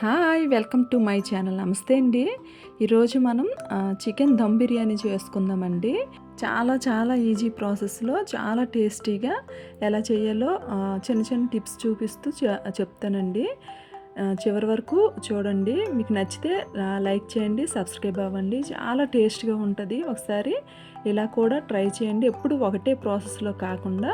Hi welcome to my channel. నమస్తే అండి. ఈరోజు మనం చికెన్ దమ్ బిర్యానీ చేసుకుందామండి. చాలా చాలా ఈజీ ప్రాసెస్లో చాలా టేస్టీగా ఎలా చేయాలో చిన్న చిన్న టిప్స్ చూపిస్తూ చెప్తానండి. చివరి వరకు చూడండి. మీకు నచ్చితే లైక్ చేయండి సబ్స్క్రైబ్ అవ్వండి. చాలా టేస్ట్గా ఉంటుంది. ఒకసారి ఇలా కూడా ట్రై చేయండి. ఎప్పుడు ఒకటే ప్రాసెస్లో కాకుండా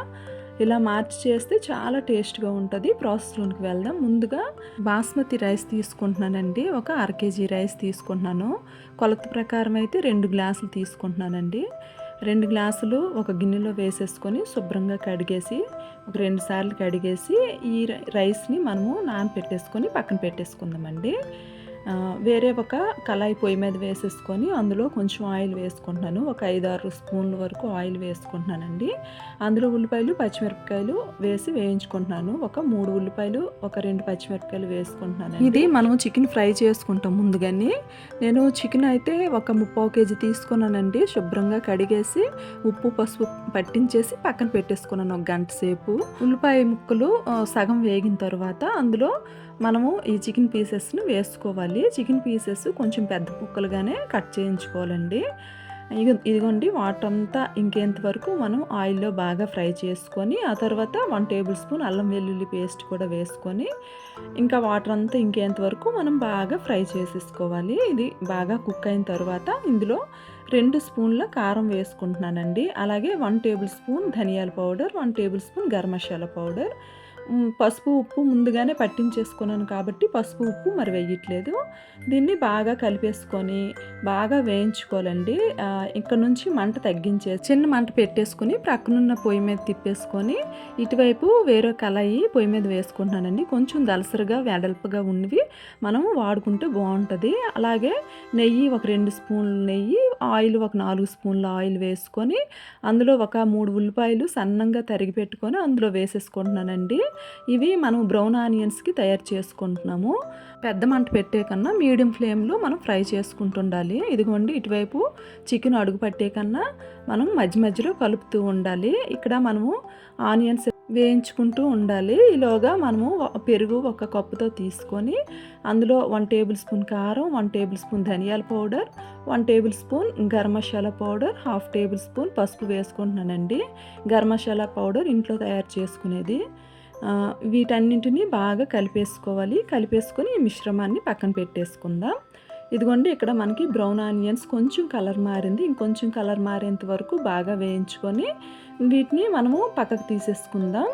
ఇలా మార్చి చేస్తే చాలా టేస్ట్గా ఉంటుంది. ప్రాసెస్లోనికి వెళ్దాం. ముందుగా బాస్మతి రైస్ తీసుకుంటున్నానండి. ఒక అర కేజీ రైస్ తీసుకుంటున్నాను. కొలత ప్రకారం అయితే రెండు గ్లాసులు తీసుకుంటున్నానండి. రెండు గ్లాసులు ఒక గిన్నెలో వేసేసుకొని శుభ్రంగా కడిగేసి ఒక రెండు సార్లు కడిగేసి ఈ రైస్ని మనము నానపెట్టేసుకొని పక్కన పెట్టేసుకుందామండి. వేరే ఒక కళాయి పొయ్యి మీద వేసేసుకొని అందులో కొంచెం ఆయిల్ వేసుకుంటున్నాను. ఒక ఐదు ఆరు స్పూన్ల వరకు ఆయిల్ వేసుకుంటున్నానండి. అందులో ఉల్లిపాయలు పచ్చిమిరపకాయలు వేసి వేయించుకుంటున్నాను. ఒక మూడు ఉల్లిపాయలు ఒక రెండు పచ్చిమిరపకాయలు వేసుకుంటున్నాను ఇది మనం చికెన్ ఫ్రై చేసుకుంటాం ముందుగానే. నేను చికెన్ అయితే ఒక ముప్పావు కేజీ తీసుకున్నానండి. శుభ్రంగా కడిగేసి ఉప్పు పసుపు పట్టించేసి పక్కన పెట్టేసుకున్నాను ఒక గంట సేపు. ఉల్లిపాయ ముక్కలు సగం వేగిన తర్వాత అందులో మనము ఈ చికెన్ పీసెస్ని వేసుకోవాలి. చికెన్ పీసెస్ కొంచెం పెద్ద ముక్కలుగానే కట్ చేయించుకోవాలండి. ఇదిగోండి వాటర్ అంతా ఇంకేంత వరకు మనం ఆయిల్లో బాగా ఫ్రై చేసుకొని ఆ తర్వాత వన్ టేబుల్ స్పూన్ అల్లం వెల్లుల్లి పేస్ట్ కూడా వేసుకొని ఇంకా వాటర్ అంతా ఇంకేంత వరకు మనం బాగా ఫ్రై చేసేసుకోవాలి. ఇది బాగా కుక్ అయిన తర్వాత ఇందులో రెండు స్పూన్ల కారం వేసుకుంటున్నానండి. అలాగే వన్ టేబుల్ స్పూన్ ధనియాల powder one tablespoon garam masala powder పసుపు ఉప్పు ముందుగానే పట్టించేసుకున్నాను కాబట్టి పసుపు ఉప్పు మరి వేయట్లేదు. దీన్ని బాగా కలిపేసుకొని బాగా వేయించుకోవాలండి. ఇక్కడ నుంచి మంట తగ్గించే చిన్న మంట పెట్టేసుకొని ప్రక్కనున్న పొయ్యి మీద తిప్పేసుకొని ఇటువైపు వేరే కళాయి పొయ్యి మీద వేసుకుంటున్నానండి. కొంచెం దలసరిగా వెడల్పుగా ఉన్నవి మనం వాడుకుంటే బాగుంటుంది. అలాగే నెయ్యి ఒక రెండు స్పూన్లు నెయ్యి ఆయిల్ ఒక నాలుగు స్పూన్ల ఆయిల్ వేసుకొని అందులో ఒక మూడు ఉల్లిపాయలు సన్నంగా తరిగి పెట్టుకొని అందులో వేసేసుకుంటున్నానండి. ఇవి మనం బ్రౌన్ ఆనియన్స్కి తయారు చేసుకుంటున్నాము. పెద్ద మంట పెట్టే కన్నా మీడియం ఫ్లేమ్లో మనం ఫ్రై చేసుకుంటుండాలి. ఇదిగోండి ఇటువైపు చికెన్ అడుగు పట్టే కన్నా మనం మధ్య మధ్యలో కలుపుతూ ఉండాలి. ఇక్కడ మనము ఆనియన్స్ వేయించుకుంటూ ఉండాలి. ఈలోగా మనము పెరుగు ఒక కప్పుతో తీసుకొని అందులో వన్ టేబుల్ స్పూన్ కారం వన్ టేబుల్ స్పూన్ ధనియాల powder one tablespoon garam masala powder half tablespoon పసుపు వేసుకుంటున్నానండి. గరం మసాలా పౌడర్ ఇంట్లో తయారు చేసుకునేది. వీటన్నింటినీ బాగా కలిపేసుకోవాలి. కలిపేసుకొని ఈ మిశ్రమాన్ని పక్కన పెట్టేసుకుందాం. ఇదిగోండి ఇక్కడ మనకి బ్రౌన్ ఆనియన్స్ కొంచెం కలర్ మారింది. ఇంకొంచెం కలర్ మారేంత వరకు బాగా వేయించుకొని వీటిని మనము పక్కకు తీసేసుకుందాం.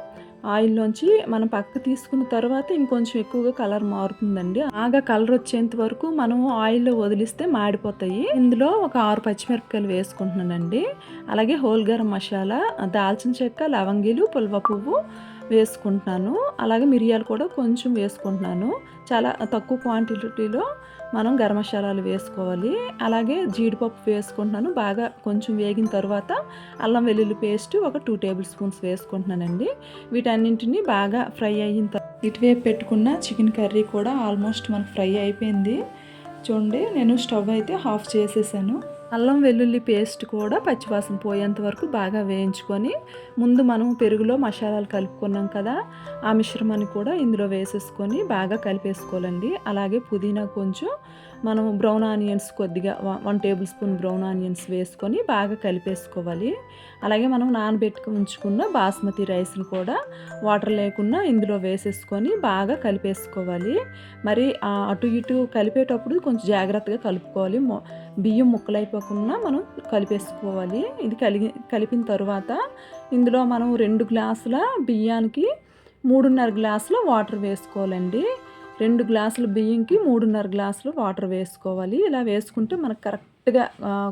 ఆయిల్లోంచి మనం పక్కకు తీసుకున్న తర్వాత ఇంకొంచెం ఎక్కువగా కలర్ మారుతుందండి. బాగా కలర్ వచ్చేంత వరకు మనం ఆయిల్లో వదిలిస్తే మాడిపోతాయి. ఇందులో ఒక ఆరు పచ్చిమిరపకాయలు వేసుకుంటున్నానండి. అలాగే హోల్ గరం మసాలా దాల్చిన చెక్క లవంగిలు పుల్వ పువ్వు వేసుకుంటున్నాను. అలాగే మిరియాలు కూడా కొంచెం వేసుకుంటున్నాను. చాలా తక్కువ క్వాంటిటీలో మనం గరం మసాలాలు వేసుకోవాలి. అలాగే జీడిపప్పు వేసుకుంటున్నాను. బాగా కొంచెం వేగిన తర్వాత అల్లం వెల్లుల్లి పేస్ట్ ఒక టూ టేబుల్ స్పూన్స్ వేసుకుంటున్నానండి. వీటన్నింటినీ బాగా ఫ్రై అయిన తర్వాత ఇటువైపు పెట్టుకున్న చికెన్ కర్రీ కూడా ఆల్మోస్ట్ మనకు ఫ్రై అయిపోయింది. చూడండి నేను స్టవ్ అయితే ఆఫ్ చేసేసాను. అల్లం వెల్లుల్లి పేస్ట్ కూడా పచ్చివాసన పోయేంత వరకు బాగా వేయించుకొని ముందు మనం పెరుగులో మసాలాలు కలుపుకున్నాం కదా ఆ మిశ్రమాన్ని కూడా ఇందులో వేసేసుకొని బాగా కలిపేసుకోవాలండి. అలాగే పుదీనా కొంచెం మనం బ్రౌన్ ఆనియన్స్ కొద్దిగా వ- one table spoon brown onions వేసుకొని బాగా కలిపేసుకోవాలి. అలాగే మనం నానబెట్టుకు ఉంచుకున్న బాస్మతి రైస్ని కూడా వాటర్ లేకుండా ఇందులో వేసేసుకొని బాగా కలిపేసుకోవాలి. మరి అటు ఇటు కలిపేటప్పుడు కొంచెం జాగ్రత్తగా కలుపుకోవాలి. మొ- బియ్యం ముక్కలైపోకుండా మనం కలిపేసుకోవాలి. ఇది కలిగి కలిపిన తర్వాత ఇందులో మనం రెండు గ్లాసుల బియ్యానికి మూడున్నర గ్లాసుల వాటర్ వేసుకోవాలండి. రెండు గ్లాసులు బియ్యంకి మూడున్నర గ్లాసులు వాటర్ వేసుకోవాలి. ఇలా వేసుకుంటే మనకు కరెక్ట్గా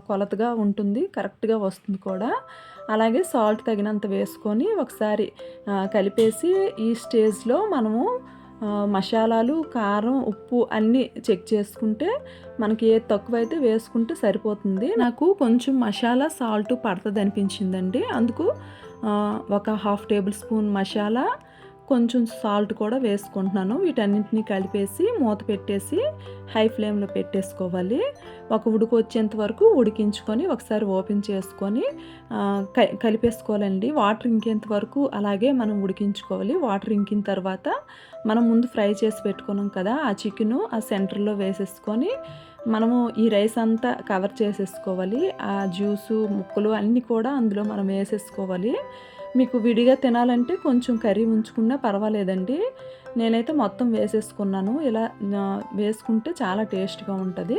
కొలతగా ఉంటుంది కరెక్ట్గా వస్తుంది కూడా. అలాగే సాల్ట్ తగినంత వేసుకొని ఒకసారి కలిపేసి ఈ స్టేజ్లో మనము మసాలాలు కారం ఉప్పు అన్నీ చెక్ చేసుకుంటే మనకి ఏది తక్కువైతే వేసుకుంటే సరిపోతుంది. నాకు కొంచెం మసాలా సాల్ట్ పడుతుంది అనిపించిందండి అందుకు ఒక హాఫ్ టేబుల్ స్పూన్ మసాలా కొంచెం సాల్ట్ కూడా వేసుకుంటున్నాను. వీటన్నింటినీ కలిపేసి మూత పెట్టేసి హై ఫ్లేమ్లో పెట్టేసుకోవాలి. ఒక ఉడుకు వచ్చేంత వరకు ఉడికించుకొని ఒకసారి ఓపెన్ చేసుకొని క- కలిపేసుకోవాలండి. వాటర్ ఇంకేంత వరకు అలాగే మనం ఉడికించుకోవాలి. వాటర్ ఇంకిన తర్వాత మనం ముందు ఫ్రై చేసి పెట్టుకున్నాం కదా ఆ చికెను ఆ సెంటర్లో వేసేసుకొని మనము ఈ రైస్ అంతా కవర్ చేసేసుకోవాలి. ఆ జ్యూసు ముక్కలు అన్నీ కూడా అందులో మనం వేసేసుకోవాలి. మీకు విడిగా తినాలంటే కొంచెం కర్రీ ఉంచుకున్నా పర్వాలేదండి. నేనైతే మొత్తం వేసేసుకున్నాను. ఇలా వేసుకుంటే చాలా టేస్ట్గా ఉంటుంది.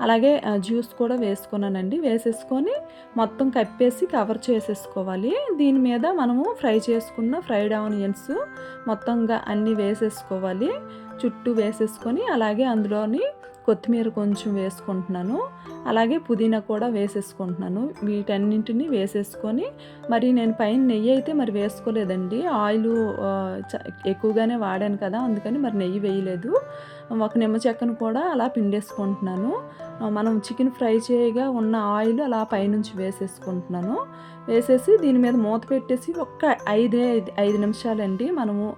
అలాగే జ్యూస్ కూడా వేసుకున్నానండి. వేసేసుకొని మొత్తం కప్పేసి కవర్ చేసేసుకోవాలి. దీని మీద మనము ఫ్రై చేసుకున్న ఫ్రైడ్ ఆనియన్స్ మొత్తంగా అన్నీ వేసేసుకోవాలి. చుట్టూ వేసేసుకొని అలాగే అందులోని కొత్తిమీర కొంచెం వేసుకుంటున్నాను. అలాగే పుదీనా కూడా వేసేసుకుంటున్నాను. వీటన్నింటిని వేసేసుకొని మరి నేను పైన నెయ్యి అయితే మరి వేసుకోలేదండి. ఆయిల్ చ- ఎక్కువగానే వాడాను కదా అందుకని మరి నెయ్యి వేయలేదు. ఒక నిమ్మ చెక్కను కూడా అలా పిండేసుకుంటున్నాను. మనం చికెన్ ఫ్రై చేయగా ఉన్న ఆయిల్ అలా పైనుంచి వేసేసుకుంటున్నాను. వేసేసి దీని మీద మూత పెట్టేసి ఒక్క ఐదే ఐదు ఐదు నిమిషాలండి మనము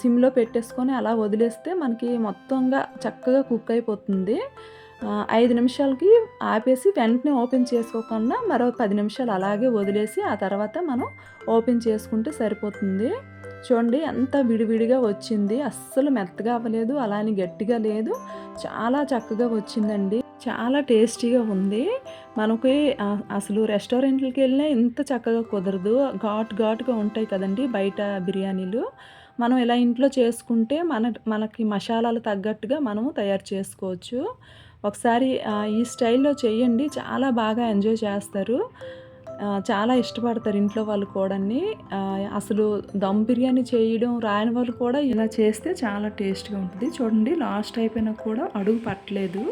సిమ్లో పెట్టేసుకొని అలా వదిలేస్తే మనకి మొత్తంగా చక్కగా కుక్ అయిపోతుంది. ఐదు నిమిషాలకి ఆపేసి వెంటనే ఓపెన్ చేసుకోకుండా మరో పది నిమిషాలు అలాగే వదిలేసి ఆ తర్వాత మనం ఓపెన్ చేసుకుంటే సరిపోతుంది. చూడండి ఎంత విడివిడిగా వచ్చింది. అస్సలు మెత్తగా అవ్వలేదు అలానే గట్టిగా లేదు. చాలా చక్కగా వచ్చిందండి. చాలా టేస్టీగా ఉంది. మనకి అసలు రెస్టారెంట్లకి వెళ్ళినా ఇంత చక్కగా కుదరదు. ఘాటు ఘాటుగా ఉంటాయి కదండి బయట బిర్యానీలు. మనం ఇలా ఇంట్లో చేసుకుంటే మన మనకి మసాలాలు తగ్గట్టుగా మనము తయారు చేసుకోవచ్చు. ఒకసారి ఈ స్టైల్లో చేయండి చాలా బాగా ఎంజాయ్ చేస్తారు. చాలా ఇష్టపడతారు ఇంట్లో వాళ్ళు కూడాని. అసలు దమ్ బిర్యానీ చేయడం రాని వాళ్ళు కూడా ఇలా చేస్తే చాలా టేస్ట్గా ఉంటుంది. చూడండి లాస్ట్ అయిపోయినా కూడా అడుగు పట్టలేదు.